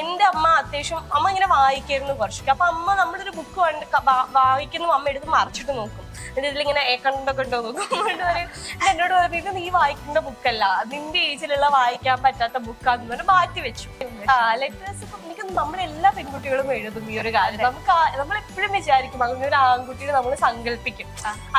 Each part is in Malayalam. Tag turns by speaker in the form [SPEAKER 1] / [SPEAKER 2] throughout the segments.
[SPEAKER 1] എന്റെ അമ്മ അത്യാവശ്യം അമ്മ ഇങ്ങനെ വായിക്കായിരുന്നു കുറച്ചൊക്കെ. അപ്പൊ അമ്മ നമ്മളൊരു ബുക്ക് വായിക്കുന്നു അമ്മ എടുത്ത് മറിച്ചിട്ട് നോക്കും. എന്റെ ഇതിലിങ്ങനെ ഏക്കണ്ടൊക്കെ ഉണ്ടോ നോക്കും. എന്നോട് പറഞ്ഞിട്ട് നീ വായിക്കേണ്ട ബുക്കല്ല നിന്റെ ഏജിലുള്ള വായിക്കാൻ പറ്റാത്ത ബുക്കാന്ന് പറഞ്ഞ് മാറ്റി വെച്ചു. ലെറ്റേഴ്സ് നമ്മളെല്ലാ പെൺകുട്ടികളും എഴുതും ഈ ഒരു കാര്യം. നമുക്ക് നമ്മൾ എപ്പോഴും വിചാരിക്കും അങ്ങനെ ഒരു ആൺകുട്ടിയെ നമ്മൾ സങ്കല്പിക്കും.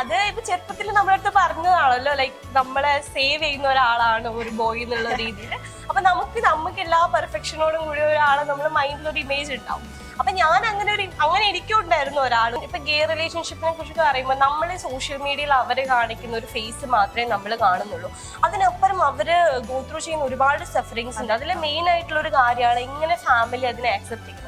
[SPEAKER 1] അത് ഇപ്പൊ ചെറുപ്പത്തിൽ നമ്മുടെ അടുത്ത് പറഞ്ഞതാണല്ലോ ലൈക്ക് നമ്മളെ സേവ് ചെയ്യുന്ന ഒരാളാണ് ഒരു ബോയ് എന്നുള്ള രീതിയിൽ അപ്പൊ നമുക്ക് നമുക്ക് എല്ലാ പെർഫെക്ഷനോടും കൂടി ഒരാളെ നമ്മുടെ മൈൻഡിൽ ഒരു ഇമേജ് ഉണ്ടാവും. അപ്പൊ ഞാൻ അങ്ങനെ ഒരു അങ്ങനെ ഇരിക്കുന്നുണ്ടായിരുന്നു ഒരാൾ. ഇപ്പൊ ഗേ റിലേഷൻഷിപ്പിനെ കുറിച്ച് പറയുമ്പോൾ നമ്മൾ സോഷ്യൽ മീഡിയയിൽ അവർ കാണിക്കുന്ന ഒരു ഫേസ് മാത്രമേ നമ്മൾ കാണുന്നുള്ളൂ. അതിനപ്പുറം അവർ ഗോത്രൂ ചെയ്യുന്ന ഒരുപാട് സഫറിങ്സ് ഉണ്ട്. അതിലെ മെയിൻ ആയിട്ടുള്ള ഒരു കാര്യമാണ് എങ്ങനെ ഫാമിലി അതിനെ ആക്സെപ്റ്റ് ചെയ്യുന്നത്.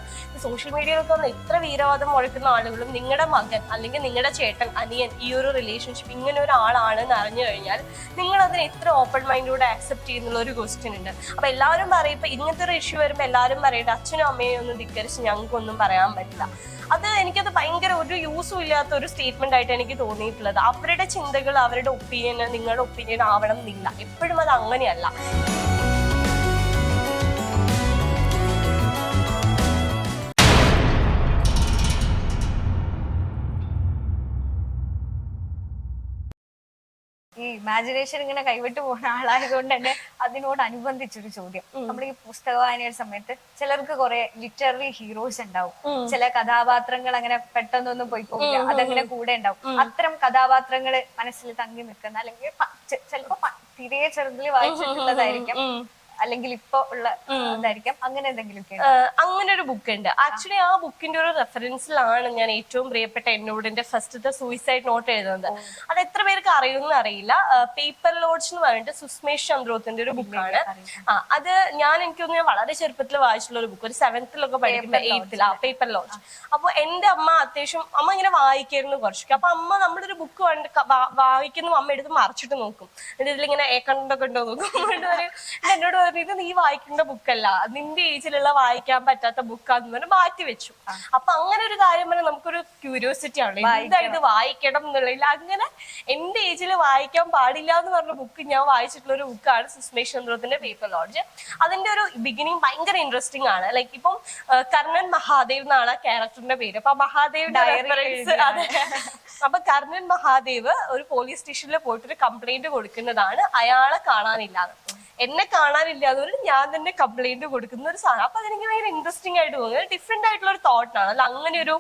[SPEAKER 1] സോഷ്യൽ മീഡിയയിൽ വന്ന് ഇത്ര വീരവാദം മുഴക്കുന്ന ആളുകളും നിങ്ങളുടെ മകൻ അല്ലെങ്കിൽ നിങ്ങളുടെ ചേട്ടൻ അനിയൻ ഈ ഒരു റിലേഷൻഷിപ്പ് ഇങ്ങനെ ഒരാളാണ് എന്ന് അറിഞ്ഞു കഴിഞ്ഞാൽ നിങ്ങൾ അതിനെ എത്ര ഓപ്പൺ മൈൻഡിലൂടെ ആക്സെപ്റ്റ് ചെയ്യുന്നുള്ള ഒരു ക്വസ്റ്റ്യൻ ഉണ്ട്. അപ്പൊ എല്ലാവരും പറയും ഇങ്ങനത്തെ ഒരു ഇഷ്യൂ വരുമ്പോൾ എല്ലാവരും പറയട്ടെ അച്ഛനും അമ്മയും ഒന്നും ധിക്കരിച്ച് ഞങ്ങൾക്കൊന്നും പറയാൻ പറ്റില്ല. അത് എനിക്കത് ഭയങ്കര ഒരു യൂസും ഇല്ലാത്ത ഒരു സ്റ്റേറ്റ്മെന്റ് ആയിട്ട് എനിക്ക് തോന്നിയിട്ടുള്ളത്. അവരുടെ ചിന്തകൾ അവരുടെ ഒപ്പീനിയൻ നിങ്ങളുടെ ഒപ്പീനിയൻ ആവണം എന്നില്ല. എപ്പോഴും അത് അങ്ങനെയല്ല.
[SPEAKER 2] ഇമാജിനേഷൻ ഇങ്ങനെ കൈവിട്ട് പോകുന്ന ആളായതുകൊണ്ട് തന്നെ അതിനോട് അനുബന്ധിച്ചൊരു ചോദ്യം. നമ്മൾ ഈ പുസ്തക വായനയുടെ സമയത്ത് ചിലർക്ക് കുറെ ലിറ്റററി ഹീറോസ് ഉണ്ടാവും. ചില കഥാപാത്രങ്ങൾ അങ്ങനെ പെട്ടെന്നൊന്നും പോയി പോകില്ല അതങ്ങനെ കൂടെ ഉണ്ടാവും. അത്തരം കഥാപാത്രങ്ങൾ മനസ്സിൽ തങ്ങി നിൽക്കുന്ന അല്ലെങ്കിൽ ചിലപ്പോ പ- ചെറുതിൽ വായിച്ചിട്ടുള്ളതായിരിക്കും. അല്ലെങ്കിൽ ഇപ്പൊ ഉള്ള ഇതായിരിക്കാം. അങ്ങനെ
[SPEAKER 1] എന്തെങ്കിലും? അങ്ങനെ ഒരു ബുക്ക് ഉണ്ട് ആക്ച്വലി ആ ബുക്കിന്റെ ഒരു റെഫറൻസിലാണ് ഞാൻ ഏറ്റവും പ്രിയപ്പെട്ട എന്നോട് എന്റെ ഫസ്റ്റത്തെ സൂയിസൈഡ് നോട്ട് എഴുതുന്നത്. അത് എത്ര പേർക്ക് അറിയുമെന്ന് അറിയില്ല. പേപ്പർ ലോഡ്സ് എന്ന് പറഞ്ഞിട്ട് സുസ്മേഷ് ചന്ദ്രോത്തിന്റെ ഒരു ബുക്കാണ്. അത് ഞാൻ എനിക്കൊന്ന് ഞാൻ വളരെ ചെറുപ്പത്തിൽ വായിച്ചിട്ടുള്ള ഒരു ബുക്ക് ഒരു സെവൻത്തിലൊക്കെ പഠിക്കുമ്പോൾ എയ്ത്തിൽ ആ പേപ്പർ ലോഡ്ജ് അപ്പൊ എന്റെ അമ്മ അത്യാവശ്യം അമ്മ ഇങ്ങനെ വായിക്കായിരുന്നു കുറച്ചൊക്കെ. അപ്പൊ അമ്മ നമ്മുടെ ഒരു ബുക്ക് വായിക്കുന്നു. അമ്മ എടുത്ത് മറിച്ചിട്ട് നോക്കും. എന്നിട്ട് ഇതിലിങ്ങനെ ഏക്കണ്ടൊക്കെ ഉണ്ടോ നോക്കും. എന്നോട് പറഞ്ഞു ഇത് നീ വായിക്കേണ്ട ബുക്കല്ല നിന്റെ ഏജിലുള്ള വായിക്കാൻ പറ്റാത്ത ബുക്കാന്ന് പറഞ്ഞ് മാറ്റി വെച്ചു. അപ്പൊ അങ്ങനെ ഒരു കാര്യം പറഞ്ഞാൽ നമുക്കൊരു ക്യൂരിയോസിറ്റി ആണ്. ഇത് വായിക്കണം എന്നുള്ളതിൽ അങ്ങനെ എന്റെ ഏജിൽ വായിക്കാൻ പാടില്ല എന്ന് പറഞ്ഞ ബുക്ക് ഞാൻ വായിച്ചിട്ടുള്ള ഒരു ബുക്കാണ് സുസ്മേഷ് ചന്ദ്രത്തിന്റെ പേപ്പർ ലോഡ്ജ് അതിന്റെ ഒരു ബിഗിനിങ് ഭയങ്കര ഇൻട്രസ്റ്റിംഗ് ആണ്. ലൈക്ക് ഇപ്പം കർണൻ മഹാദേവ് എന്നാണ് ആ ക്യാരക്ടറിന്റെ പേര്. അപ്പൊ മഹാദേവ് ഡയറിസ് അതെ. അപ്പൊ കർണൻ മഹാദേവ് ഒരു പോലീസ് സ്റ്റേഷനിൽ പോയിട്ട് ഒരു കംപ്ലൈന്റ് കൊടുക്കുന്നതാണ്. അയാളെ കാണാനില്ലാതെ എന്നെ കാണാനില്ല. കാണാനില്ലാതെ ഞാൻ തന്നെ കംപ്ലൈന്റ് കൊടുക്കുന്ന. ഒരു സാധനം. അപ്പൊ അതെനിക്ക് ഭയങ്കര ഇൻട്രസ്റ്റിംഗ് ആയിട്ട് തോന്നി ഡിഫറെന്റ് ആയിട്ടുള്ള ഒരു തോട്ടാണ് അല്ല അങ്ങനെ ഒരു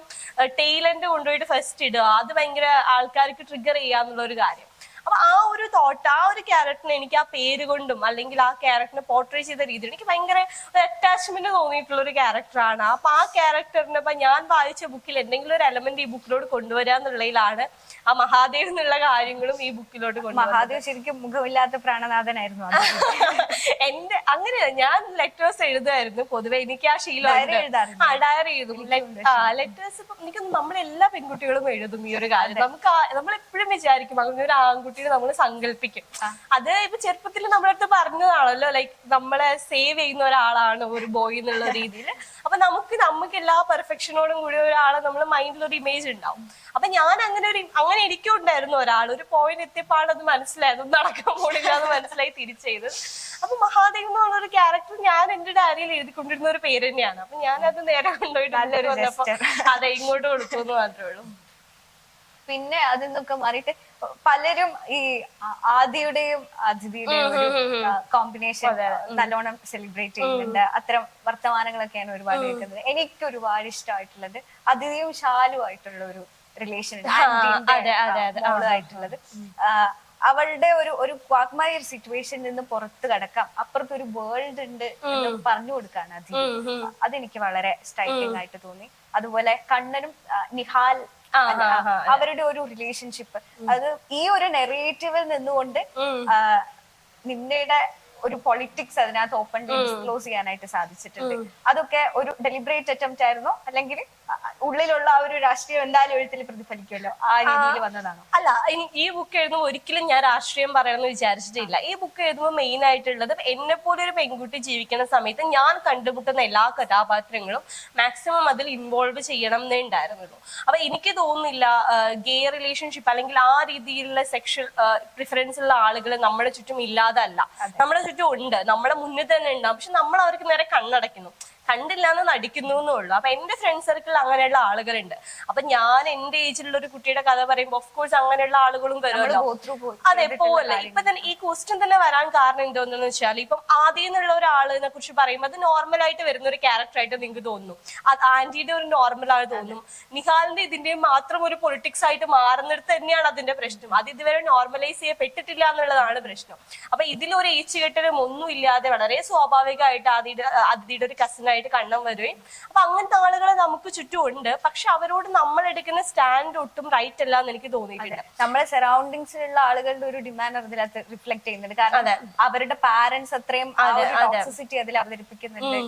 [SPEAKER 1] ടെയിലന്റ് കൊണ്ടുപോയിട്ട് ഫസ്റ്റ് ഇടുക. അത് ഭയങ്കര ആൾക്കാർക്ക് ട്രിഗർ ചെയ്യാന്നുള്ള ഒരു കാര്യം. അപ്പൊ ആ ഒരു തോട്ട് ആ ഒരു ക്യാരക്ടറിനെ എനിക്ക് ആ പേര് കൊണ്ടും അല്ലെങ്കിൽ ആ ക്യാരക്ടറിനെ പോർട്രേ ചെയ്ത രീതി എനിക്ക് ഭയങ്കര ഒരു അറ്റാച്ച്മെന്റ് തോന്നിയിട്ടുള്ള ഒരു ക്യാരക്ടറാണ് അപ്പൊ ആ ക്യാരക്ടറിനെ ഇപ്പൊ ഞാൻ വായിച്ച ബുക്കിൽ എന്തെങ്കിലും ഒരു എലമെന്റ് ഈ ബുക്കിലോട് കൊണ്ടുവരാന്നുള്ളതിലാണ് ആ മഹാദേവ് എന്നുള്ള കാര്യങ്ങളും ഈ ബുക്കിലോട്ട് കൊണ്ടുവരുന്നത്
[SPEAKER 2] മഹാദേവ് ശരിക്കും മുഖമില്ലാത്ത പ്രാണനാഥനായിരുന്നു.
[SPEAKER 1] എന്റെ അങ്ങനെ ഞാൻ ലെറ്റേഴ്സ് എഴുതുമായിരുന്നു. പൊതുവെ എനിക്ക് ആ ശീലം ആ ഡയറി എഴുതും. ലെറ്റേഴ്സ് ഇപ്പം എനിക്ക് നമ്മളെല്ലാ പെൺകുട്ടികളും എഴുതും ഈ ഒരു കാര്യം. നമുക്ക് നമ്മൾ എപ്പോഴും വിചാരിക്കും അങ്ങനെ ഒരു ആൺകുട്ടിയെ നമ്മൾ സങ്കല്പിക്കും. അത് ഇപ്പൊ ചെറുപ്പത്തിൽ നമ്മുടെ അടുത്ത് പറഞ്ഞതാണല്ലോ ലൈക്ക് നമ്മളെ സേവ് ചെയ്യുന്ന ഒരാളാണ് ഒരു ബോയ് എന്നുള്ള രീതിയിൽ അപ്പൊ നമുക്ക് നമുക്ക് എല്ലാ പെർഫെക്ഷനോടും കൂടി ഒരാളെ നമ്മുടെ മൈൻഡിൽ ഒരു ഇമേജ് ഉണ്ടാവും. അപ്പൊ ഞാൻ അങ്ങനെ ഒരു അങ്ങനെ എനിക്കും ഉണ്ടായിരുന്നു ഒരാൾ ഒരു പോയിന്റ് എത്തിയപ്പോൾ അത് മനസ്സിലായത്. നടക്കാൻ പോണില്ല എന്ന് മനസ്സിലായി തിരിച്ചെയ്ത് അപ്പൊ മഹാദേവ് എന്ന് പറഞ്ഞ ഒരു ക്യാരക്ടർ ഞാൻ എന്റെ ഡയറിയിൽ എഴുതിക്കൊണ്ടിരുന്ന ഒരു പേര് തന്നെയാണ്. അപ്പൊ അത് നേരെ കൊണ്ടുപോയിട്ട്
[SPEAKER 2] നല്ലൊരു
[SPEAKER 1] വന്നപ്പോ. അതെ ഇങ്ങോട്ട് കൊടുത്തു എന്ന് മാത്രമേ ഉള്ളൂ.
[SPEAKER 2] പിന്നെ അതിൽ നിന്നൊക്കെ മാറിയിട്ട് പലരും ഈ ആദിയുടെയും അതിഥിയുടെയും കോമ്പിനേഷൻ നല്ലോണം സെലിബ്രേറ്റ് ചെയ്യുന്നുണ്ട്. അത്തരം വർത്തമാനങ്ങളൊക്കെയാണ് ഒരുപാട് കേൾക്കുന്നത്. എനിക്ക് ഒരുപാട് ഇഷ്ടമായിട്ടുള്ളത് അതിഥിയും ശാലുമായിട്ടുള്ള ഒരു റിലേഷൻ. ആയിട്ടുള്ളത് അവളുടെ ഒരു ഒരു വാഗ്മായ ഒരു സിറ്റുവേഷനിൽ നിന്ന് പുറത്ത് കടക്കാം. അപ്പുറത്ത് ഒരു വേൾഡ് ഉണ്ട് എന്ന് പറഞ്ഞു കൊടുക്കാണ് അധികം അതെനിക്ക് വളരെ സ്ട്രൈക്കിംഗ് ആയിട്ട് തോന്നി. അതുപോലെ കണ്ണനും നിഹാൽ അവരുടെ ഒരു റിലേഷൻഷിപ്പ് അത് ഈ ഒരു നെറേറ്റീവിൽ നിന്നുകൊണ്ട് നിന്നയുടെ ഒരു പൊളിറ്റിക്സ് അതിനകത്ത് ഓപ്പൺ ഡിസ്ക്ലോസ് ചെയ്യാനായിട്ട് സാധിച്ചിട്ടുണ്ട്. അതൊക്കെ ഒരു ഡെലിബറേറ്റ് അറ്റംപ്റ്റ് ആയിരുന്നോ. അല്ലെങ്കിൽ ഉള്ളിലുള്ള ആ ഒരു രാഷ്ട്രീയം എന്തായാലും എഴുത്തിൽ പ്രതിഫലിക്കുമല്ലോ. ആ രീതിയിൽ വന്നതാണോ?
[SPEAKER 1] അല്ല ഈ ബുക്ക് എഴുതുമ്പോൾ ഒരിക്കലും ഞാൻ രാഷ്ട്രീയം പറയണമെന്ന് വിചാരിച്ചിട്ടില്ല. ഈ ബുക്ക് എഴുതുമ്പോൾ മെയിൻ ആയിട്ടുള്ളത് എന്നെ പോലെ ഒരു പെൺകുട്ടി ജീവിക്കുന്ന സമയത്ത് ഞാൻ കണ്ടുമുട്ടുന്ന എല്ലാ കഥാപാത്രങ്ങളും മാക്സിമം അതിൽ ഇൻവോൾവ് ചെയ്യണം എന്നേ ഉണ്ടായിരുന്നുള്ളൂ. അപ്പൊ എനിക്ക് തോന്നുന്നില്ല ഗേ റിലേഷൻഷിപ്പ് അല്ലെങ്കിൽ ആ രീതിയിലുള്ള സെക്ഷൽ പ്രിഫറൻസ് ഉള്ള ആളുകൾ നമ്മുടെ ചുറ്റും ഇല്ലാതല്ല നമ്മുടെ ചുറ്റും ഉണ്ട്. നമ്മുടെ മുന്നിൽ തന്നെ ഉണ്ടാവും. പക്ഷെ നമ്മൾ അവർക്ക് നേരെ കണ്ണടയ്ക്കുന്നു. കണ്ടില്ല എന്ന് നടിക്കുന്നു എന്നുള്ളൂ അപ്പൊ എന്റെ ഫ്രണ്ട് സർക്കിളിൽ അങ്ങനെയുള്ള ആളുകളുണ്ട്. അപ്പൊ ഞാൻ എന്റെ ഏജിലുള്ള ഒരു കുട്ടിയുടെ കഥ പറയുമ്പോൾ ഓഫ് കോഴ്സ് അങ്ങനെയുള്ള ആളുകളും വരുമല്ലോ. അതെ പോലെ. ഇപ്പൊ തന്നെ ഈ ക്വസ്റ്റ്യൻ തന്നെ വരാൻ കാരണം എന്തോന്നു വെച്ചാൽ ഇപ്പം ആദ്യം എന്നുള്ള ഒരാളിനെ കുറിച്ച് പറയുമ്പോൾ അത് നോർമൽ ആയിട്ട് വരുന്ന ഒരു ക്യാരക്ടർ ആയിട്ട് നിങ്ങൾക്ക് തോന്നുന്നു അത് ആന്റിയുടെ ഒരു നോർമൽ ആയി തോന്നും. നിഹാലിന്റെ ഇതിന്റെ മാത്രം ഒരു പൊളിറ്റിക്സ് ആയിട്ട് മാറുന്നിടത്ത് തന്നെയാണ് അതിന്റെ പ്രശ്നം. അത് ഇതുവരെ നോർമലൈസ് ചെയ്യപ്പെട്ടിട്ടില്ല എന്നുള്ളതാണ് പ്രശ്നം. അപ്പൊ ഇതിലൊരു ഏച്ചുകെട്ടലും ഒന്നും ഇല്ലാതെ വളരെ സ്വാഭാവികമായിട്ട് ആദിയുടെ അതിഥിയുടെ ഒരു കസിൻ ആയിട്ട് കണ്ണം വരുകയും അപ്പൊ അങ്ങനത്തെ ആളുകൾ നമുക്ക് ചുറ്റും ഉണ്ട് പക്ഷെ അവരോട് നമ്മൾ എടുക്കുന്ന സ്റ്റാൻഡ് ഒട്ടും റൈറ്റ് അല്ല എന്ന് എനിക്ക് തോന്നിയിട്ടുണ്ട്
[SPEAKER 2] നമ്മളെ സറൗണ്ടിങ്സിലുള്ള ആളുകളുടെ ഒരു ഡിമാൻഡ് അതിനകത്ത് റിഫ്ലക്ട് ചെയ്യുന്നുണ്ട്. കാരണം അവരുടെ പാരന്റ്സ് അത്രയും ടോക്സിസിറ്റി അതിൽ അവതരിപ്പിക്കുന്നുണ്ട്.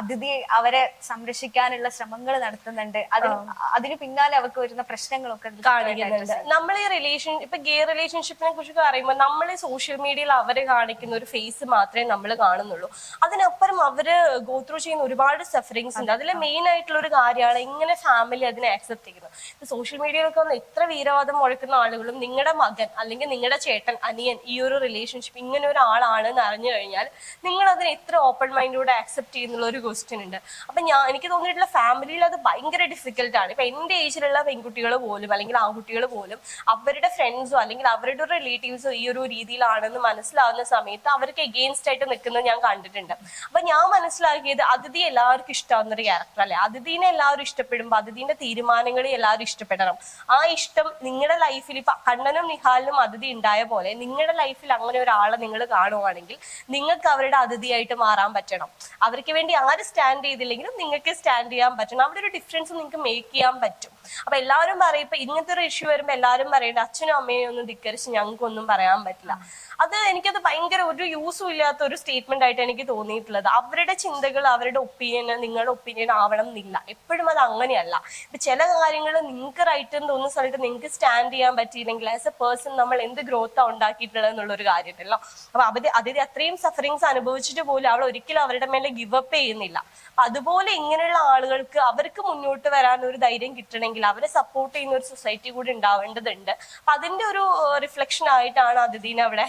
[SPEAKER 2] അതിഥിയെ അവരെ സംരക്ഷിക്കാനുള്ള ശ്രമങ്ങൾ നടത്തുന്നുണ്ട്. അതിന് അതിന് പിന്നാലെ അവർക്ക് വരുന്ന പ്രശ്നങ്ങളൊക്കെ
[SPEAKER 1] കാണിക്കുന്നുണ്ട്. നമ്മൾ ഈ റിലേഷൻ ഇപ്പൊ ഗേ റിലേഷൻഷിപ്പിനെ കുറിച്ച് പറയുമ്പോൾ നമ്മൾ സോഷ്യൽ മീഡിയയിൽ അവരെ കാണിക്കുന്ന ഒരു ഫേസ് മാത്രമേ നമ്മൾ കാണുന്നുള്ളൂ. അതിനപ്പുറം അവർ ഗോത്രോ ചെയ്യുന്ന ചെയ്യുന്ന ഒരുപാട് സഫറിങ്സ് ഉണ്ട്. അതിലെ മെയിൻ ആയിട്ടുള്ള ഒരു കാര്യമാണ് ഇങ്ങനെ ഫാമിലി അതിനെ ആക്സെപ്റ്റ് ചെയ്യുന്നത്. സോഷ്യൽ മീഡിയയിലൊക്കെ വന്ന് എത്ര വീരവാദം മുഴക്കുന്ന ആളുകളും നിങ്ങളുടെ മകൻ അല്ലെങ്കിൽ നിങ്ങളുടെ ചേട്ടൻ അനിയൻ ഈ ഒരു റിലേഷൻഷിപ്പ് ഇങ്ങനെ ഒരാളാണ് എന്ന് അറിഞ്ഞു കഴിഞ്ഞാൽ നിങ്ങൾ അതിനെ എത്ര ഓപ്പൺ മൈൻഡോടെ ആക്സെപ്റ്റ് ചെയ്യുന്നുള്ള ഒരു ക്വസ്റ്റ്യൻ ഉണ്ട്. അപ്പൊ ഞാൻ എനിക്ക് തോന്നിയിട്ടുള്ള ഫാമിലിയിൽ അത് ഭയങ്കര ഡിഫിക്കൽട്ട് ആണ്. ഇപ്പൊ എന്റെ ഏജിലുള്ള പെൺകുട്ടികൾ പോലും അല്ലെങ്കിൽ ആൺകുട്ടികൾ പോലും അവരുടെ ഫ്രണ്ട്സോ അല്ലെങ്കിൽ അവരുടെ റിലേറ്റീവ്സോ ഈ ഒരു രീതിയിലാണെന്ന് മനസ്സിലാവുന്ന സമയത്ത് അവർക്ക് എഗെയിൻസ്റ്റ് ആയിട്ട് നിൽക്കുന്നത് ഞാൻ കണ്ടിട്ടുണ്ട്. അപ്പൊ ഞാൻ മനസ്സിലാക്കിയത് അതിഥി എല്ലാവർക്കും ഇഷ്ടമാകുന്ന ഒരു ക്യാരക്ടർ അല്ലെ? അതിഥീനെ എല്ലാവരും ഇഷ്ടപ്പെടുമ്പോൾ അതിഥീന്റെ തീരുമാനങ്ങളെ എല്ലാവരും ഇഷ്ടപ്പെടണം. ആ ഇഷ്ടം നിങ്ങളുടെ ലൈഫിൽ ഇപ്പൊ കണ്ണനും നിഹാലിനും അതിഥി ഉണ്ടായ പോലെ നിങ്ങളുടെ ലൈഫിൽ അങ്ങനെ ഒരാളെ നിങ്ങൾ കാണുവാണെങ്കിൽ നിങ്ങൾക്ക് അവരുടെ അതിഥിയായിട്ട് മാറാൻ പറ്റണം. അവർക്ക് വേണ്ടി ആര് സ്റ്റാൻഡ് ചെയ്തില്ലെങ്കിലും നിങ്ങൾക്ക് സ്റ്റാൻഡ് ചെയ്യാൻ പറ്റണം. അവിടെ ഒരു ഡിഫറൻസ് നിങ്ങൾക്ക് മേക്ക് ചെയ്യാൻ പറ്റും. അപ്പൊ എല്ലാവരും പറയും ഇപ്പൊ ഇങ്ങനത്തെ ഒരു ഇഷ്യൂ വരുമ്പോൾ എല്ലാവരും പറയേണ്ട അച്ഛനും അമ്മയും ഒന്നും ധിക്കരിച്ച് ഞങ്ങൾക്കൊന്നും പറയാൻ പറ്റില്ല. അത് എനിക്കത് ഭയങ്കര ഒരു യൂസും ഇല്ലാത്ത ഒരു സ്റ്റേറ്റ്മെന്റ് ആയിട്ട് എനിക്ക് തോന്നിയിട്ടുള്ളത്. അവരുടെ ചിന്തകൾ അവരുടെ ഒപ്പീനിയൻ നിങ്ങളുടെ ഒപ്പീനിയൻ ആവണം എന്നില്ല. എപ്പോഴും അത് അങ്ങനെയല്ല. ഇപ്പൊ ചില കാര്യങ്ങൾ നിങ്ങൾക്ക് റൈറ്റ് എന്ന് തോന്നുന്ന സ്ഥലത്ത് നിങ്ങൾക്ക് സ്റ്റാൻഡ് ചെയ്യാൻ പറ്റിയില്ലെങ്കിൽ ആസ് എ പേഴ്സൺ നമ്മൾ എന്ത് ഗ്രോത്ത് ഉണ്ടാക്കിയിട്ടുള്ളത് എന്നുള്ള ഒരു കാര്യമുണ്ടല്ലോ അപ്പൊ അവർ അതിന് അത്രയും സഫറിങ്സ് അനുഭവിച്ചിട്ട് പോലും അവൾ ഒരിക്കലും അവരുടെ മേലെ ഗിവ് അപ്പ് ചെയ്യുന്നില്ല. അതുപോലെ ഇങ്ങനെയുള്ള ആളുകൾക്ക് അവർക്ക് മുന്നോട്ട് വരാൻ ഒരു ധൈര്യം കിട്ടണമെങ്കിൽ അവരെ സപ്പോർട്ട് ചെയ്യുന്ന ഒരു സൊസൈറ്റി കൂടി ഉണ്ടാവേണ്ടതുണ്ട്. അപ്പൊ അതിന്റെ ഒരു റിഫ്ലക്ഷൻ ആയിട്ടാണ് അതിഥീനെ അവിടെ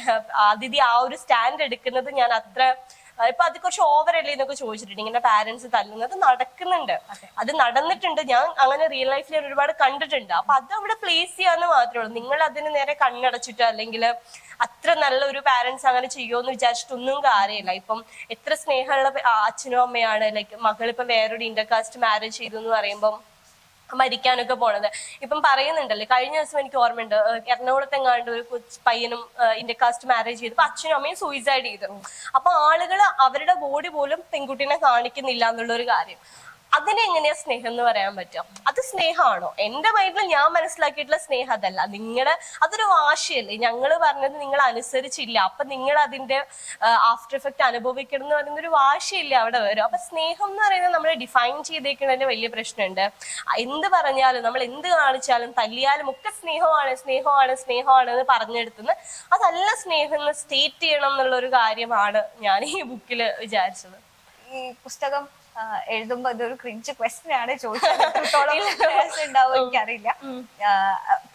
[SPEAKER 1] അതിഥി ആ ഒരു സ്റ്റാൻഡ് എടുക്കുന്നത് ഞാൻ അത്ര ഇപ്പൊ അത് കുറച്ച് ഓവർ അല്ലേ എന്നൊക്കെ ചോദിച്ചിട്ടുണ്ട്. ഇങ്ങനെ പാരന്റ്സ് തല്ലുന്നത് നടക്കുന്നുണ്ട്. അത്. നടന്നിട്ടുണ്ട്. ഞാൻ അങ്ങനെ റിയൽ ലൈഫിൽ ഒരുപാട് കണ്ടിട്ടുണ്ട്. അപ്പൊ അത് അവിടെ പ്ലേസ് ചെയ്യാന്ന് മാത്രമേ ഉള്ളൂ. നിങ്ങൾ അതിന് നേരെ കണ്ണടച്ചിട്ടോ അല്ലെങ്കിൽ അത്ര നല്ല ഒരു പാരന്റ്സ് അങ്ങനെ ചെയ്യുമെന്ന് വിചാരിച്ചിട്ടൊന്നും കാര്യമില്ല. ഇപ്പം എത്ര സ്നേഹമുള്ള അച്ഛനും അമ്മയാണ് ലൈക്ക് മകൾ ഇപ്പൊ വേറൊരു ഇന്റർകാസ്റ്റ് മാരേജ് ചെയ്തു എന്ന് പറയുമ്പം മരിക്കാനൊക്കെ പോണത്. ഇപ്പം പറയുന്നുണ്ടല്ലേ കഴിഞ്ഞ ദിവസം എനിക്ക് ഓർമ്മയുണ്ട് എറണാകുളത്ത് എങ്ങാണ്ട് ഒരു കൊച്ച് പയ്യനും ഇന്റർകാസ്റ്റ് മാരേജ് ചെയ്തു. അപ്പൊ അച്ഛനും അമ്മയും സൂയിസൈഡ് ചെയ്തു അപ്പൊ ആളുകൾ അവരുടെ ബോഡി പോലും പെൺകുട്ടീനെ കാണിക്കുന്നില്ല എന്നുള്ള ഒരു കാര്യം. അതിനെങ്ങനെയാ സ്നേഹം എന്ന് പറയാൻ പറ്റും അത് സ്നേഹമാണോ? എന്റെ മൈൻഡിൽ ഞാൻ മനസ്സിലാക്കിയിട്ടുള്ള സ്നേഹം അതല്ല. നിങ്ങളുടെ അതൊരു വാശിയല്ലേ? ഞങ്ങൾ പറഞ്ഞത് നിങ്ങൾ അനുസരിച്ചില്ല. അപ്പൊ നിങ്ങൾ അതിന്റെ ആഫ്റ്റർ എഫക്ട് അനുഭവിക്കണം എന്ന് പറയുന്ന ഒരു വാശിയില്ല അവിടെ വരും. അപ്പൊ സ്നേഹം എന്ന് പറയുന്നത് നമ്മൾ ഡിഫൈൻ ചെയ്തേക്കുന്നതിന് വലിയ പ്രശ്നമുണ്ട്. എന്ത് പറഞ്ഞാലും നമ്മൾ എന്ത് കാണിച്ചാലും തല്ലിയാലും ഒക്കെ സ്നേഹമാണ് സ്നേഹമാണ് സ്നേഹമാണ് എന്ന് പറഞ്ഞെടുത്തുനിന്ന് അതല്ല സ്നേഹം സ്റ്റേറ്റ് ചെയ്യണം എന്നുള്ള ഒരു കാര്യമാണ് ഞാൻ ഈ ബുക്കിൽ വിചാരിച്ചത്.
[SPEAKER 2] ഈ പുസ്തകം എഴുതുമ്പോ ഇതൊരു ക്രിഞ്ച് ക്വസ്റ്റ്യൻ ആണ് ചോദിച്ചത്. ഉണ്ടാവും എനിക്കറിയില്ല.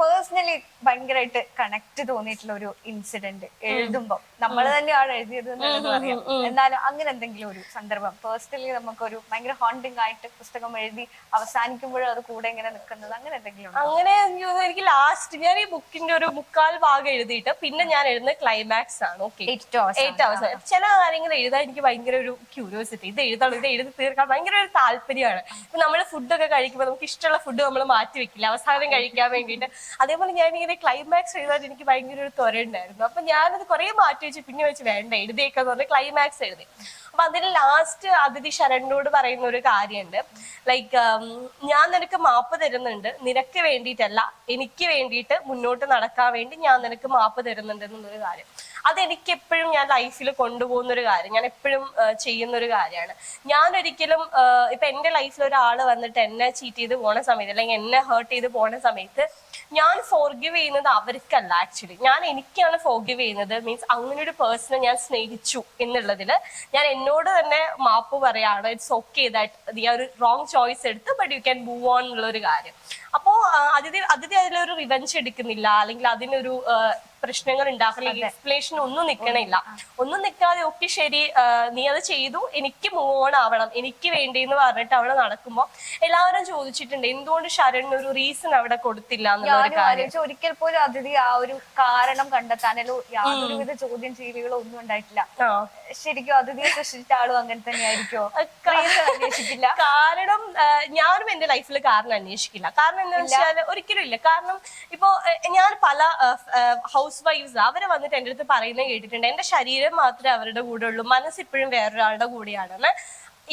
[SPEAKER 2] പേഴ്സണലി ഭയങ്കരമായിട്ട് കണക്ട് തോന്നിയിട്ടുള്ള ഒരു ഇൻസിഡന്റ് എഴുതുമ്പോ. നമ്മൾ തന്നെയാണ് എഴുതിയത് എന്നാലും അങ്ങനെ എന്തെങ്കിലും ഒരു സന്ദർഭം. പേഴ്സണലി നമുക്കൊരു ഭയങ്കര ഹോണ്ടിങ് ആയിട്ട് പുസ്തകം എഴുതി അവസാനിക്കുമ്പോഴും അത് കൂടെ ഇങ്ങനെ നിൽക്കുന്നത് അങ്ങനെ എന്തെങ്കിലും
[SPEAKER 1] അങ്ങനെ എനിക്ക് ലാസ്റ്റ് ഞാൻ ഈ ബുക്കിന്റെ ഒരു മുക്കാൽ ഭാഗം എഴുതിയിട്ട് പിന്നെ ഞാൻ എഴുതുന്ന ക്ലൈമാക്സ് ആണ്. ഓക്കെ. ചില കാര്യങ്ങൾ എഴുതാൻ എനിക്ക് ഭയങ്കര ഒരു ക്യൂരിയോസിറ്റി ഇത് എഴുതണം ഇത് എഴുതി തീർക്കാൻ ഭയങ്കര ഒരു താല്പര്യമാണ്. ഇപ്പൊ നമ്മൾ ഫുഡൊക്കെ കഴിക്കുമ്പോൾ നമുക്ക് ഇഷ്ടമുള്ള ഫുഡ് നമ്മൾ മാറ്റി വെക്കില്ല. അവസാനം കഴിക്കാൻ വേണ്ടിയിട്ട്. അതേപോലെ ഞാൻ ഇങ്ങനെ ക്ലൈമാക്സ് എഴുതാൻ എനിക്ക് ഭയങ്കര ഒരു ത്വര ഉണ്ടായിരുന്നു. അപ്പൊ ഞാനത് കുറെ മാറ്റി വെച്ച് പിന്നെ വെച്ച് വേണ്ട എഴുതിയേക്കാന്ന് പറഞ്ഞ് ക്ലൈമാക്സ് എഴുതി. അപ്പൊ അതിൽ ലാസ്റ്റ് അതിഥി ശരണിനോട് പറയുന്ന ഒരു കാര്യമുണ്ട്. ലൈക്ക് ഞാൻ നിനക്ക് മാപ്പ് തരുന്നുണ്ട്. നിനക്ക് വേണ്ടിയിട്ടല്ല എനിക്ക് വേണ്ടിയിട്ട് മുന്നോട്ട് നടക്കാൻ വേണ്ടി ഞാൻ നിനക്ക് മാപ്പ് തരുന്നുണ്ട് എന്നുള്ളൊരു കാര്യം. അതെനിക്ക് എപ്പോഴും ഞാൻ ലൈഫിൽ കൊണ്ടുപോകുന്ന ഒരു കാര്യം ഞാൻ എപ്പോഴും ചെയ്യുന്ന ഒരു കാര്യമാണ്. ഞാൻ ഒരിക്കലും ഇപ്പൊ എന്റെ ലൈഫിൽ ഒരാൾ വന്നിട്ട് എന്നെ ചീറ്റ് ചെയ്ത് പോണ സമയത്ത് അല്ലെങ്കിൽ എന്നെ ഹേർട്ട് ചെയ്ത് പോണ സമയത്ത് ഞാൻ ഫോർഗിവ് ചെയ്യുന്നത് അവർക്കല്ല ആക്ച്വലി ഞാൻ എനിക്കാണ് ഫോർഗിവ് ചെയ്യുന്നത്. മീൻസ് അങ്ങനെ ഒരു പേഴ്സണെ ഞാൻ സ്നേഹിച്ചു എന്നുള്ളതിൽ ഞാൻ എന്നോട് തന്നെ മാപ്പ് പറയാണ് ഇറ്റ്സ് ഓക്കെ ദാറ്റ് നീ ഒരു റോങ് ചോയ്സ് എടുത്ത് but you can move on എന്നുള്ള ഒരു കാര്യം. അപ്പോ അതിഥി അതിഥി അതിലൊരു റിവെഞ്ച് എടുക്കുന്നില്ല. അല്ലെങ്കിൽ അതിനൊരു പ്രശ്നങ്ങൾ ഉണ്ടാക്കുന്നില്ല. എക്സ്പ്ലേഷൻ ഒന്നും നിക്കണില്ല. ഒന്നും നിക്കാതെ ഒക്കെ ശരി നീ അത് ചെയ്തു. എനിക്ക് മൂവ് ഓൺ ആവണം. എനിക്ക് വേണ്ടി എന്ന് പറഞ്ഞിട്ട് അവിടെ നടക്കുമ്പോ എല്ലാവരും ചോദിച്ചിട്ടുണ്ട്. എന്തുകൊണ്ട് ശരണിന് ഒരു റീസൺ അവിടെ കൊടുത്തില്ല എന്നുള്ള
[SPEAKER 2] ഒരിക്കൽ പോലും അതിഥി ആ ഒരു കാരണം കണ്ടെത്താനല്ലോ യാതൊരുവിധ ചോദ്യം ചെയ്യലുകളോ ഒന്നും ഉണ്ടായിട്ടില്ല. ശരിക്കും അതിഥിയെ സൃഷ്ടിച്ച ആളും അങ്ങനെ തന്നെ കാരണം അന്വേഷിക്കില്ല.
[SPEAKER 1] കാരണം ഞാനും എന്റെ ലൈഫിൽ കാരണം അന്വേഷിക്കില്ല. കാരണം എന്താ വെച്ചാൽ ഒരിക്കലും ഇല്ല. കാരണം ഇപ്പോ ഞാൻ പല ഹൗസ് വൈഫ്സ് അവർ വന്നിട്ട് എന്റെ അടുത്ത് പറയുന്നത് കേട്ടിട്ടുണ്ട്. എന്റെ ശരീരം മാത്രമേ അവരുടെ കൂടെ ഉള്ളൂ. മനസ്സ് ഇപ്പോഴും വേറൊരാളുടെ കൂടെയാണെന്ന്.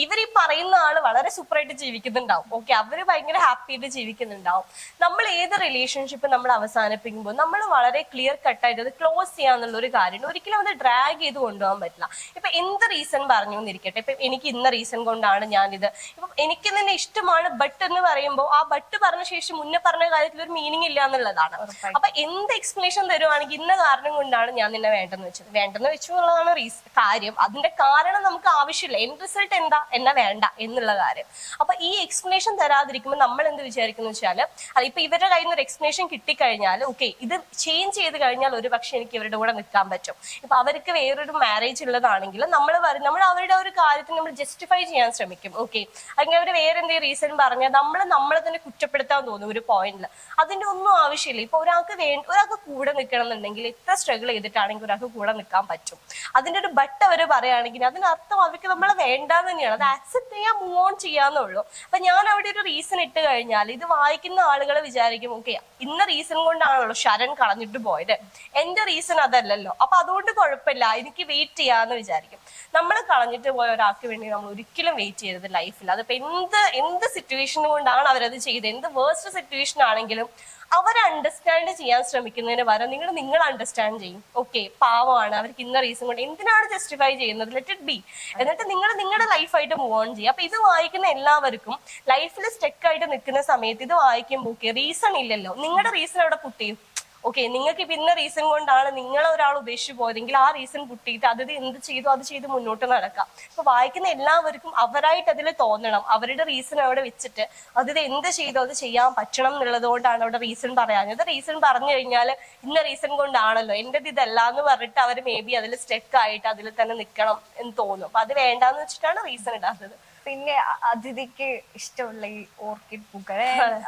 [SPEAKER 1] ഇവർ ഈ പറയുന്ന ആൾ വളരെ സൂപ്പറായിട്ട് ജീവിക്കുന്നുണ്ടാവും. ഓക്കെ അവർ ഭയങ്കര ഹാപ്പി ആയിട്ട് ജീവിക്കുന്നുണ്ടാവും. നമ്മൾ ഏത് റിലേഷൻഷിപ്പ് നമ്മൾ അവസാനിപ്പിക്കുമ്പോൾ നമ്മൾ വളരെ ക്ലിയർ കട്ടായിട്ട് അത് ക്ലോസ് ചെയ്യാന്നുള്ള ഒരു കാര്യമുണ്ട് ഒരിക്കലും അത് ഡ്രാഗ് ചെയ്ത് കൊണ്ടുപോകാൻ പറ്റില്ല. ഇപ്പൊ എന്ത് റീസൺ പറഞ്ഞു എന്നിരിക്കട്ടെ. ഇപ്പൊ എനിക്ക് ഇന്ന റീസൺ കൊണ്ടാണ് ഞാനിത്. ഇപ്പൊ എനിക്ക് തന്നെ ഇഷ്ടമാണ് ബട്ട് എന്ന് പറയുമ്പോൾ ആ ബട്ട് പറഞ്ഞ ശേഷം മുന്നേ പറഞ്ഞ കാര്യത്തിൽ ഒരു മീനിങ് ഇല്ല എന്നുള്ളതാണ്. അപ്പൊ എന്ത് എക്സ്പ്ലനേഷൻ തരുവാണെങ്കിൽ ഇന്ന കാരണം കൊണ്ടാണ് ഞാൻ നിന്നെ വേണ്ടെന്ന് വെച്ചത്. വേണ്ടെന്ന് വെച്ചു എന്നുള്ളതാണ് കാര്യം. അതിന്റെ കാരണം നമുക്ക് ആവശ്യമില്ല. എൻ റിസൾട്ട് എന്താ? എന്നെ വേണ്ട എന്നുള്ള കാര്യം. അപ്പൊ ഈ എക്സ്പ്ലനേഷൻ തരാതിരിക്കുമ്പോൾ നമ്മൾ എന്ത് വിചാരിക്കുന്നു വെച്ചാൽ അത് ഇപ്പൊ ഇവരുടെ കയ്യിൽ നിന്ന് ഒരു എക്സ്പ്ലനേഷൻ കിട്ടിക്കഴിഞ്ഞാൽ ഓക്കെ ഇത് ചേഞ്ച് ചെയ്ത് കഴിഞ്ഞാൽ ഒരു പക്ഷെ എനിക്ക് ഇവരുടെ കൂടെ നിൽക്കാൻ പറ്റും. ഇപ്പൊ അവർക്ക് വേറൊരു മാരേജ് ഉള്ളതാണെങ്കിൽ നമ്മൾ നമ്മൾ അവരുടെ ഒരു കാര്യത്തിന് നമ്മൾ ജസ്റ്റിഫൈ ചെയ്യാൻ ശ്രമിക്കും ഓക്കെ അല്ലെങ്കിൽ അവർ വേറെ എന്തെങ്കിലും റീസൺ പറഞ്ഞാൽ നമ്മൾ നമ്മളെ തന്നെ കുറ്റപ്പെടുത്താൻ തോന്നും ഒരു പോയിന്റിൽ അതിന്റെ ഒന്നും ആവശ്യമില്ല. ഇപ്പൊ ഒരാൾക്ക് വേണ്ട ഒരാൾക്ക് കൂടെ നിൽക്കണം എന്നുണ്ടെങ്കിൽ എത്ര സ്ട്രഗിൾ ചെയ്തിട്ടാണെങ്കിൽ ഒരാൾക്ക് കൂടെ നിൽക്കാൻ പറ്റും. അതിന്റെ ഒരു ബട്ട് അവർ പറയുകയാണെങ്കിൽ അതിനർത്ഥം അവർക്ക് നമ്മളെ വേണ്ടാന്ന് തന്നെയാണ്. അത് ആക്സെപ്റ്റ് ചെയ്യാൻ മൂവ് ഓൺ ചെയ്യാന്നുള്ളൂ. അപ്പൊ ഞാൻ അവിടെ ഒരു റീസൺ ഇട്ട് കഴിഞ്ഞാൽ ഇത് വായിക്കുന്ന ആളുകൾ വിചാരിക്കും ഓക്കെ ഇന്ന റീസൺ കൊണ്ടാണല്ലോ ശരൺ കളഞ്ഞിട്ട് പോയത്. എന്റെ റീസൺ അതല്ലല്ലോ. അപ്പൊ അതുകൊണ്ട് കുഴപ്പമില്ല. എനിക്ക് വെയിറ്റ് ചെയ്യാന്ന് വിചാരിക്കും. നമ്മൾ കളഞ്ഞിട്ട് പോയ ഒരാൾക്ക് വേണ്ടി നമ്മൾ ഒരിക്കലും വെയിറ്റ് ചെയ്യരുത് ലൈഫിൽ അതിപ്പോ എന്ത് എന്ത് സിറ്റുവേഷൻ കൊണ്ടാണ് അവരത് ചെയ്തത്? എന്ത് വേഴ്സ്റ്റ് സിറ്റുവേഷൻ ആണെങ്കിലും അവർ അണ്ടർസ്റ്റാൻഡ് ചെയ്യാൻ ശ്രമിക്കുന്നതിന് പകരം നിങ്ങൾ നിങ്ങൾ അണ്ടർസ്റ്റാൻഡ് ചെയ്യും. ഓക്കെ പാവമാണ് അവർക്ക് ഇന്ന റീസൺ കൊണ്ട് എന്തിനാണ് ജസ്റ്റിഫൈ ചെയ്യുന്നത്? ലെറ്റ് ഇറ്റ് ബി എന്നിട്ട് നിങ്ങൾ നിങ്ങളുടെ ലൈഫായിട്ട് മൂവ് ഓൺ ചെയ്യുക. അപ്പൊ ഇത് വായിക്കുന്ന എല്ലാവർക്കും ലൈഫിൽ സ്റ്റെക്കായിട്ട് നിൽക്കുന്ന സമയത്ത് ഇത് വായിക്കുമ്പോൾ ഓക്കെ റീസൺ ഇല്ലല്ലോ. നിങ്ങളുടെ റീസൺ അവിടെ പുട്ട് ചെയ്യും. ഓക്കെ നിങ്ങൾക്ക് ഇപ്പൊ ഇന്ന റീസൺ കൊണ്ടാണ് നിങ്ങളെ ഒരാൾ ഉപേക്ഷിച്ച് പോയതെങ്കിൽ ആ റീസൺ പൊട്ടിയിട്ട് അത് എന്ത് ചെയ്തു അത് ചെയ്ത് മുന്നോട്ട് നടക്കാം. ഇപ്പൊ വായിക്കുന്ന എല്ലാവർക്കും അവരായിട്ട് അതിൽ തോന്നണം. അവരുടെ റീസൺ അവിടെ വെച്ചിട്ട് അതിൽ എന്ത് ചെയ്തു അത് ചെയ്യാൻ പറ്റണം എന്നുള്ളത് കൊണ്ടാണ് അവിടെ റീസൺ പറയാഞ്ഞത്. റീസൺ പറഞ്ഞു കഴിഞ്ഞാൽ ഇന്ന റീസൺ കൊണ്ടാണല്ലോ. എന്റെ ഇതല്ല എന്ന് പറഞ്ഞിട്ട് അവർ മേ ബി അതിൽ സ്റ്റെക്ക് ആയിട്ട് അതിൽ തന്നെ നിൽക്കണം എന്ന് തോന്നും. അപ്പൊ അത് വേണ്ടാന്ന് വെച്ചിട്ടാണ് റീസൺ ഇടാത്തത്.
[SPEAKER 2] പിന്നെ അതിഥിക്ക് ഇഷ്ടമുള്ള ഈ ഓർക്കിഡ് പൂക്കൾ.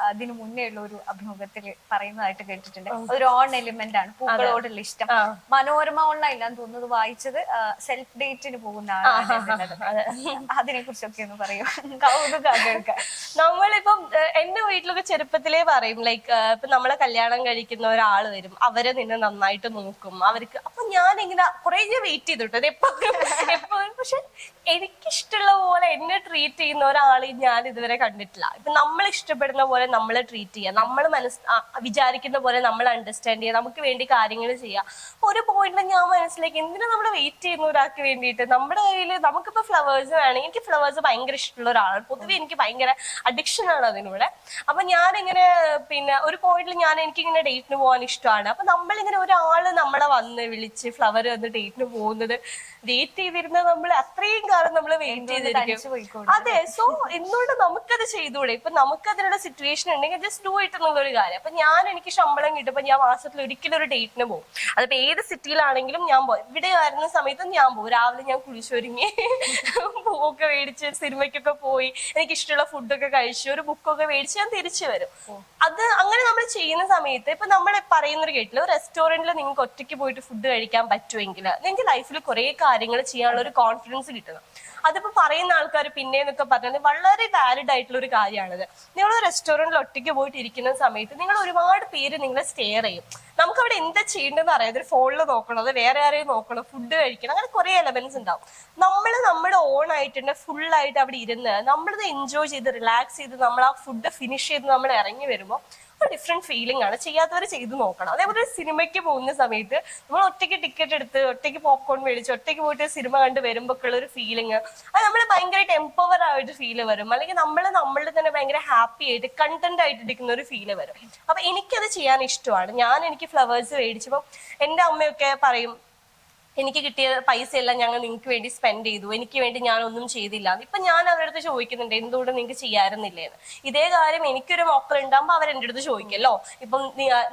[SPEAKER 2] അതിനു മുന്നേ ഉള്ള ഒരു അഭിമുഖത്തിൽ പറയുന്നതായിട്ട് കേട്ടിട്ടുണ്ട്. ഒരു ഓൺ എലിമെന്റ് ആണ്. പൂക്കളോടുള്ള ഇഷ്ടം. മനോരമ ഓൺലൈനിലാന്ന് തോന്നുന്നത് വായിച്ചത് സെൽഫ് ഡേറ്റിന് പോകുന്ന. അതിനെ കുറിച്ചൊക്കെ ഒന്ന് പറയൂ. കൗതുകം
[SPEAKER 1] നമ്മളിപ്പം എന്റെ വീട്ടിലൊക്കെ ചെറുപ്പത്തിലേ പറയും ലൈക്ക് ഇപ്പൊ നമ്മളെ കല്യാണം കഴിക്കുന്ന ഒരാൾ വരും. അവരെ നിന്നെ നന്നായിട്ട് നോക്കും. അവർക്ക് അപ്പൊ ഞാൻ ഇങ്ങനെ കുറെ വെയിറ്റ് ചെയ്തിട്ടുണ്ട് എപ്പോഴും എപ്പോഴും പക്ഷെ എനിക്കിഷ്ടമുള്ള പോലെ എന്നെ ട്രീറ്റ് ചെയ്യുന്ന ഒരാളെ ഞാൻ ഇതുവരെ കണ്ടിട്ടില്ല. ഇപ്പൊ നമ്മൾ ഇഷ്ടപ്പെടുന്ന പോലെ നമ്മളെ ട്രീറ്റ് ചെയ്യുക നമ്മൾ മനസ് വിചാരിക്കുന്ന പോലെ നമ്മൾ അണ്ടർസ്റ്റാൻഡ് ചെയ്യുക നമുക്ക് വേണ്ടി കാര്യങ്ങൾ ചെയ്യുക ഒരു പോയിന്റിൽ ഞാൻ മനസ്സിലാക്കി എന്തിനാ നമ്മൾ വെയിറ്റ് ചെയ്യുന്ന ഒരാൾക്ക് വേണ്ടിയിട്ട്? നമ്മുടെ കയ്യിൽ നമുക്കിപ്പോ ഫ്ലവേഴ്സ് വേണമെങ്കിൽ എനിക്ക് ഫ്ലവേഴ്സ് ഭയങ്കര ഇഷ്ടമുള്ള ഒരാളാണ്. പൊതുവെ എനിക്ക് ഭയങ്കര അഡിക്ഷൻ ആണ് അതിനൂടെ അപ്പൊ ഞാനിങ്ങനെ പിന്നെ ഒരു പോയിന്റിൽ ഞാൻ എനിക്കിങ്ങനെ ഡേറ്റിന് പോകാൻ ഇഷ്ടമാണ്. അപ്പൊ നമ്മളിങ്ങനെ ഒരാൾ നമ്മളെ വന്ന് വിളിച്ച് ഫ്ലവർ വന്ന് ഡേറ്റിന് പോകുന്നത് ഡേറ്റ് ചെയ്തിരുന്ന നമ്മൾ അത്രയും കാലം നമ്മൾ വെയിറ്റ് ചെയ്തിരിക്കും. അതെ സോ എന്തുകൊണ്ട് നമുക്കത് ചെയ്തുകൂടെ? ഇപ്പൊ നമുക്ക് അതിനുള്ള സിറ്റുവേഷൻ ഉണ്ടെങ്കിൽ ജസ്റ്റ് ഡു ഇറ്റ് എന്നുള്ള ഒരു കാര്യം. അപ്പൊ ഞാൻ എനിക്ക് ശമ്പളം കിട്ടുമ്പോ ഞാൻ മാസത്തിൽ ഒരിക്കലും ഒരു ഡേറ്റിന് പോകും അതിപ്പോ ഏത് സിറ്റിയിലാണെങ്കിലും ഞാൻ പോകും ഇവിടെ വരുന്ന സമയത്ത് ഞാൻ പോകും രാവിലെ ഞാൻ കുളിച്ചൊരുങ്ങി പൂവൊക്കെ മേടിച്ച് സിനിമയ്ക്കൊക്കെ പോയി എനിക്ക് ഇഷ്ടമുള്ള ഫുഡൊക്കെ കഴിച്ചു ഒരു ബുക്കൊക്കെ മേടിച്ച് ഞാൻ തിരിച്ചു വരും. അത് അങ്ങനെ നമ്മൾ ചെയ്യുന്ന സമയത്ത് ഇപ്പൊ നമ്മൾ പറയുന്നൊരു കേട്ടില്ല? റെസ്റ്റോറന്റിൽ നിങ്ങൾക്ക് ഒറ്റയ്ക്ക് പോയിട്ട് ഫുഡ് കഴിക്കാൻ പറ്റുമെങ്കിൽ നിങ്ങൾക്ക് ലൈഫിൽ കുറെ കാര്യങ്ങൾ ചെയ്യാനുള്ള ഒരു കോൺഫിഡൻസ് കിട്ടണം. അതിപ്പോ പറയുന്ന ആൾക്കാർ പിന്നെ എന്നൊക്കെ പറഞ്ഞത് വളരെ വാലിഡ് ആയിട്ടുള്ള ഒരു കാര്യമാണിത് നിങ്ങൾ റെസ്റ്റോറന്റിൽ ഒറ്റയ്ക്ക് പോയിട്ട് ഇരിക്കുന്ന സമയത്ത് നിങ്ങൾ ഒരുപാട് പേര് നിങ്ങളെ സ്റ്റെയർ ചെയ്യും. നമുക്ക് അവിടെ എന്താ ചെയ്യേണ്ടതെന്ന് അറിയാം അതൊരു ഫോണിൽ നോക്കണം അത് വേറെ ആരെയും നോക്കണം ഫുഡ് കഴിക്കണം അങ്ങനെ കുറെ എലമെന്റ്സ് ഉണ്ടാവും. നമ്മൾ നമ്മുടെ ഓൺ ആയിട്ട് ഫുൾ ആയിട്ട് അവിടെ ഇരുന്ന് നമ്മളിത് എൻജോയ് ചെയ്ത് റിലാക്സ് ചെയ്ത് നമ്മൾ ആ ഫുഡ് ഫിനിഷ് ചെയ്ത് നമ്മൾ ഇറങ്ങി വരുമ്പോൾ ഒരു ഡിഫറെന്റ് ഫീലിംഗ് ആണ്. ചെയ്യാത്തവർ ചെയ്ത് നോക്കണം. അതേപോലെ സിനിമയ്ക്ക് പോകുന്ന സമയത്ത് നമ്മൾ ഒറ്റയ്ക്ക് ടിക്കറ്റ് എടുത്ത് ഒറ്റയ്ക്ക് പോപ്കോൺ മേടിച്ച് ഒറ്റയ്ക്ക് പോയിട്ട് സിനിമ കണ്ട് വരുമ്പോഴുള്ള ഒരു ഫീലിംഗ് അത് നമ്മൾ ഭയങ്കരമായിട്ട് എംപവർ ആയിട്ട് ഫീൽ വരും. അല്ലെങ്കിൽ നമ്മൾ നമ്മൾ തന്നെ ഭയങ്കര ഹാപ്പി ആയിട്ട് കണ്ടന്റ് ആയിട്ട് ഇരിക്കുന്ന ഒരു ഫീൽ വരും. അപ്പൊ എനിക്കത് ചെയ്യാൻ ഇഷ്ടമാണ്. ഞാൻ എനിക്ക് ഫ്ലവേഴ്സ് മേടിച്ചപ്പോൾ എന്റെ അമ്മയൊക്കെ പറയും എനിക്ക് കിട്ടിയ പൈസ എല്ലാം ഞങ്ങൾ നിങ്ങൾക്ക് വേണ്ടി സ്പെൻഡ് ചെയ്തു. എനിക്ക് വേണ്ടി ഞാൻ ഒന്നും ചെയ്തില്ല. ഇപ്പൊ ഞാൻ അവരുടെ അടുത്ത് ചോദിക്കുന്നുണ്ട് എന്തുകൊണ്ട് നിങ്ങൾക്ക് ചെയ്യാറുന്നില്ലേന്ന് ഇതേ കാര്യം എനിക്കൊരു മക്കൾ ഉണ്ടാകുമ്പോൾ അവർ എന്റെ അടുത്ത് ചോദിക്കല്ലോ. ഇപ്പം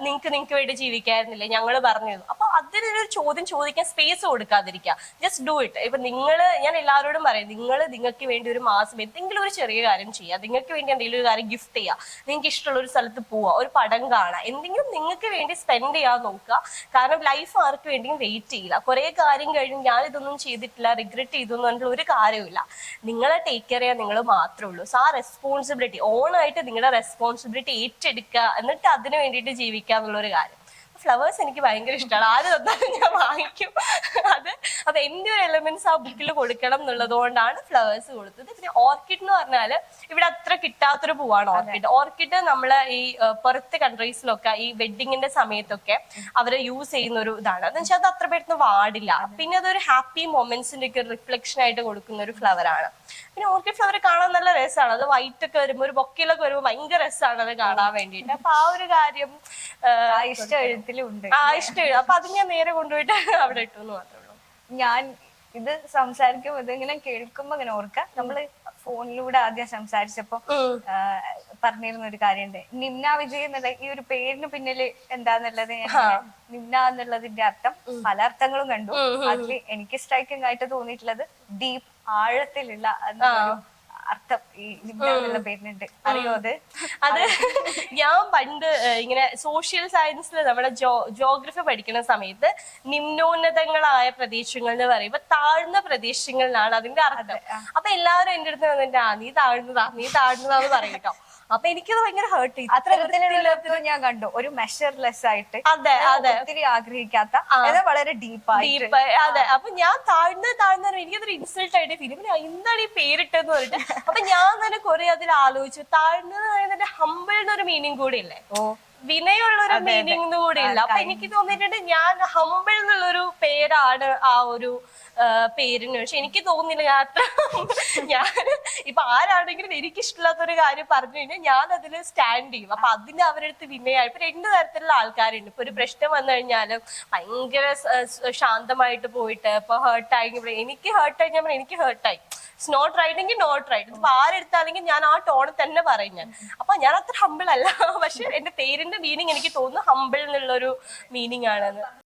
[SPEAKER 1] നിങ്ങൾക്ക് നിങ്ങൾക്ക് വേണ്ടി ജീവിക്കാറുന്നില്ലേ ഞങ്ങൾ പറഞ്ഞിരുന്നു. അപ്പൊ അതിനൊരു ചോദ്യം ചോദിക്കാൻ സ്പേസ് കൊടുക്കാതിരിക്കുക. ജസ്റ്റ് ഡു ഇറ്റ് ഇപ്പൊ നിങ്ങൾ ഞാൻ എല്ലാവരോടും പറയും നിങ്ങൾ നിങ്ങൾക്ക് വേണ്ടി ഒരു മാസം എന്തെങ്കിലും ഒരു ചെറിയ കാര്യം ചെയ്യുക. നിങ്ങൾക്ക് വേണ്ടി എന്തെങ്കിലും ഒരു കാര്യം ഗിഫ്റ്റ് ചെയ്യുക. നിങ്ങൾക്ക് ഇഷ്ടമുള്ള ഒരു സ്ഥലത്ത് പോവുക. ഒരു പടം കാണുക. എന്തെങ്കിലും നിങ്ങൾക്ക് വേണ്ടി സ്പെൻഡ് ചെയ്യാൻ നോക്കുക. കാരണം ലൈഫ് ആർക്ക് വേണ്ടിയും വെയിറ്റ് ചെയ്യില്ല. കുറെ കാര്യം കഴിഞ്ഞ് ഞാൻ ഇതൊന്നും ചെയ്തിട്ടില്ല റിഗ്രറ്റ് ചെയ്തു എന്ന് ഒരു കാര്യമില്ല നിങ്ങളെ ടേക്ക് കെയർ ചെയ്യാൻ നിങ്ങൾ മാത്രമേ ഉള്ളൂ. സോ ആ റെസ്പോൺസിബിലിറ്റി ഓണായിട്ട് നിങ്ങളുടെ റെസ്പോൺസിബിലിറ്റി ഏറ്റെടുക്കുക എന്നിട്ട് അതിനു വേണ്ടിയിട്ട് ജീവിക്കുക എന്നുള്ള ഒരു കാര്യം. ഫ്ലവേഴ്സ് എനിക്ക് ഭയങ്കര ഇഷ്ടമാണ് ആര് തന്നാലും ഞാൻ വാങ്ങിക്കും. അത് അപ്പൊ എന്റെ ഒരു എലമെന്റ്സ് ആ ബുക്കിൽ കൊടുക്കണം എന്നുള്ളത് കൊണ്ടാണ് ഫ്ലവേഴ്സ് കൊടുത്തത്. പിന്നെ ഓർക്കിഡ് എന്ന് പറഞ്ഞാൽ ഇവിടെ അത്ര കിട്ടാത്തൊരു പൂവാണ് ഓർക്കിഡ് ഓർക്കിഡ് നമ്മൾ ഈ പുറത്ത് കൺട്രീസിലൊക്കെ ഈ വെഡിങ്ങിന്റെ സമയത്തൊക്കെ അവർ യൂസ് ചെയ്യുന്ന ഒരു ഇതാണ്. എന്ന് വെച്ചാൽ അത് അത്ര പെട്ടെന്ന് വാടില്ല. പിന്നെ അതൊരു ഹാപ്പി മൊമെന്റ്സിന്റെ ഒക്കെ റിഫ്ലക്ഷൻ ആയിട്ട് കൊടുക്കുന്ന ഒരു ഫ്ലവർ ആണ്. പിന്നെ ഓർക്കിഡ് ഫ്ലവർ കാണാൻ നല്ല രസമാണ് അത് വൈറ്റ് ഒക്കെ വരുമ്പോൾ ഒരു ബൊക്കയിലൊക്കെ വരുമ്പോൾ ഭയങ്കര രസമാണ് അത് കാണാൻ വേണ്ടിയിട്ട്. അപ്പൊ ആ ഒരു കാര്യം
[SPEAKER 2] ഇഷ്ടം എഴുത്തിലും ഉണ്ട്
[SPEAKER 1] ആ ഇഷ്ടം. അപ്പൊ അത് ഞാൻ നേരെ കൊണ്ടുപോയിട്ട് അവിടെ ഇട്ടു എന്ന് മാത്രമേ ഉള്ളൂ.
[SPEAKER 2] ഞാൻ ഇത് സംസാരിക്കുമ്പോ ഇതിങ്ങനെ കേൾക്കുമ്പോ ഇങ്ങനെ ഓർക്കാം. നമ്മൾ ഫോണിലൂടെ ആദ്യം സംസാരിച്ചപ്പോ പറഞ്ഞിരുന്ന ഒരു കാര്യണ്ട്. നിമ്ന വിജയ് എന്നുള്ള ഈ ഒരു പേരിന് പിന്നിൽ എന്താന്നുള്ളത് നിമ്ന എന്നുള്ളതിന്റെ അർത്ഥം പല അർത്ഥങ്ങളും കണ്ടു. അതിൽ എനിക്ക് സ്ട്രൈക്കിംഗ് ആയിട്ട് തോന്നിയിട്ടുള്ളത് ഡീപ് ആഴത്തിലുള്ള അർത്ഥം ഈ നിമ്ന എന്നുള്ള പേരിനുണ്ട്. അറിയോ അത്?
[SPEAKER 1] അത് ഞാൻ പണ്ട് ഇങ്ങനെ സോഷ്യൽ സയൻസിൽ നമ്മുടെ ജോ ജോഗ്രഫി പഠിക്കുന്ന സമയത്ത് നിമ്നോന്നതങ്ങളായ പ്രദേശങ്ങൾ എന്ന് പറയുമ്പോ താഴ്ന്ന പ്രദേശങ്ങളിലാണ് അതിന്റെ അർത്ഥം. അപ്പൊ എല്ലാവരും എന്റെ അടുത്ത് വന്നിട്ട് ആ നീ താഴ്ന്നതാ നീ താഴ്ന്നതാന്ന് പറയും കേട്ടോ അപ്പൊ എനിക്കത് ഭയങ്കര ഹേർട്ട്
[SPEAKER 2] അത്തരത്തിലുള്ള ഞാൻ കണ്ടു. ഒരു മെഷർലെസ് ആയിട്ട്.
[SPEAKER 1] അതെ അതെ.
[SPEAKER 2] ഒത്തിരി ആഗ്രഹിക്കാത്ത അതെ വളരെ ഡീപ്പായിട്ട്
[SPEAKER 1] ഡീപ്പ് അതെ. അപ്പൊ ഞാൻ താഴ്ന്ന താഴ്ന്ന എനിക്കതൊരു ഇൻസൾട്ട് ആയിട്ട് ഫീൽ പിന്നെ എന്താണ് ഈ പേരിട്ടെന്ന് പറഞ്ഞിട്ട്. അപ്പൊ ഞാൻ തന്നെ കുറെ അതിൽ ആലോചിച്ചു. താഴ്ന്നത് പറയുന്നതിന്റെ ഹമ്പിൾ എന്നൊരു മീനിങ് കൂടി ഇല്ലേ?
[SPEAKER 2] ഓ.
[SPEAKER 1] വിനയുള്ള ഒരു മീനിങ് കൂടി ഇല്ല അപ്പൊ എനിക്ക് തോന്നിയിട്ടുണ്ട് ഞാൻ ഹമ്പിൾ എന്നുള്ളൊരു പേരാണ് ആ ഒരു പേരിന്. പക്ഷെ എനിക്ക് തോന്നുന്നില്ല ഞാൻ അത്ര ഞാൻ ഇപ്പൊ ആരാണെങ്കിലും എനിക്ക് ഇഷ്ടമില്ലാത്തൊരു കാര്യം പറഞ്ഞു കഴിഞ്ഞാൽ ഞാൻ അതിൽ സ്റ്റാൻഡ് ചെയ്യും. അപ്പൊ അതിന് അവരുടെ അടുത്ത് വിനയായി. ഇപ്പൊ രണ്ട് തരത്തിലുള്ള ആൾക്കാരുണ്ട്. ഇപ്പൊ ഒരു പ്രശ്നം വന്നു കഴിഞ്ഞാലും ഭയങ്കര ശാന്തമായിട്ട് പോയിട്ട് ഇപ്പൊ ഹേർട്ടായി എനിക്ക് ഹേർട്ടായി ഞാൻ പറഞ്ഞു, എനിക്ക് ഹേർട്ടായി ഇറ്റ്സ് നോട്ട് റൈറ്റ് എങ്കിൽ നോട്ട് റൈറ്റ് ഇപ്പൊ ആരെടുത്താണെങ്കിൽ ഞാൻ ആ ടോണിൽ തന്നെ പറയും ഞാൻ. അപ്പൊ ഞാൻ അത്ര ഹമ്പിൾ അല്ല. പക്ഷെ എന്റെ പേരിന്റെ മീനിങ് എനിക്ക് തോന്നുന്നു ഹമ്പിൾ എന്നുള്ളൊരു മീനിങ് ആണെന്ന്.